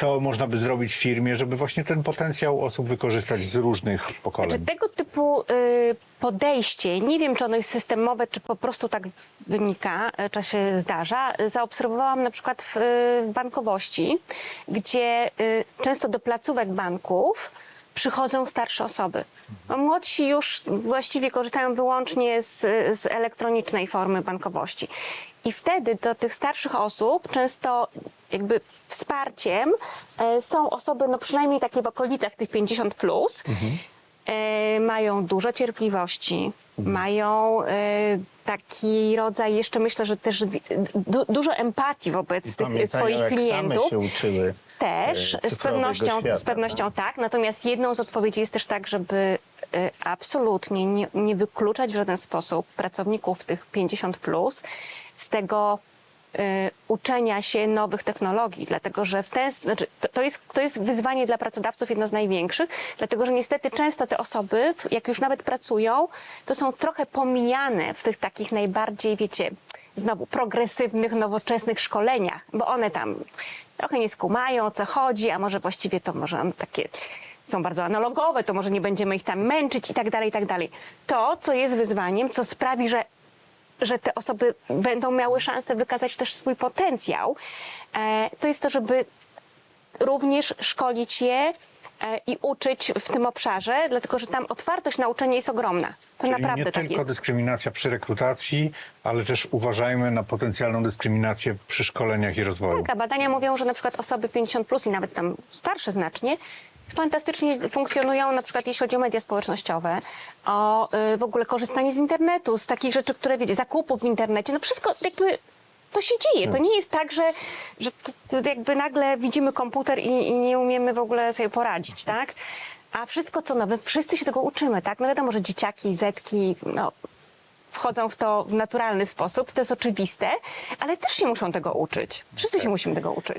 co można by zrobić w firmie, żeby właśnie ten potencjał osób wykorzystać z różnych Znaczy, pokoleń? tego typu y, podejście, nie wiem czy ono jest systemowe, czy po prostu tak wynika, y, czy się zdarza, zaobserwowałam na przykład w, y, w bankowości, gdzie y, często do placówek banków przychodzą starsze osoby. A Młodsi już właściwie korzystają wyłącznie z, z elektronicznej formy bankowości. I wtedy do tych starszych osób często jakby wsparciem e, są osoby, no przynajmniej takie w okolicach tych 50 plus, e, mają dużo cierpliwości, mają e, taki rodzaj, jeszcze myślę, że też du, dużo empatii wobec tych swoich klientów. Same się uczyły. Też, z pewnością, świata, z pewnością tak. Natomiast jedną z odpowiedzi jest też tak, żeby absolutnie nie, nie wykluczać w żaden sposób pracowników tych 50 plus z tego uczenia się nowych technologii, dlatego że w ten, znaczy, to, jest, to jest wyzwanie dla pracodawców jedno z największych, dlatego że niestety często te osoby, jak już nawet pracują, to są trochę pomijane w tych takich najbardziej, wiecie, znowu progresywnych, nowoczesnych szkoleniach, bo one tam trochę nie skumają o co chodzi, a może właściwie to może takie są bardzo analogowe, to może nie będziemy ich tam męczyć i tak dalej, i tak dalej. To, co jest wyzwaniem, co sprawi, że że te osoby będą miały szansę wykazać też swój potencjał, e, to jest to, żeby również szkolić je e, i uczyć w tym obszarze, dlatego że tam otwartość na uczenie jest ogromna. To Czyli naprawdę nie tak tylko jest. dyskryminacja przy rekrutacji, ale też uważajmy na potencjalną dyskryminację przy szkoleniach i rozwoju. Tak, a badania mówią, że na przykład osoby 50 plus i nawet tam starsze znacznie fantastycznie funkcjonują, na przykład jeśli chodzi o media społecznościowe, o y, w ogóle korzystanie z internetu, z takich rzeczy, które wiecie, zakupów w internecie, no wszystko jakby to się dzieje. To nie jest tak, że, że t- t- jakby nagle widzimy komputer i, i nie umiemy w ogóle sobie poradzić, tak? A wszystko co nowe, wszyscy się tego uczymy, tak? No wiadomo, że dzieciaki, zetki, no wchodzą w to w naturalny sposób, to jest oczywiste, ale też się muszą tego uczyć. Wszyscy się musimy tego uczyć.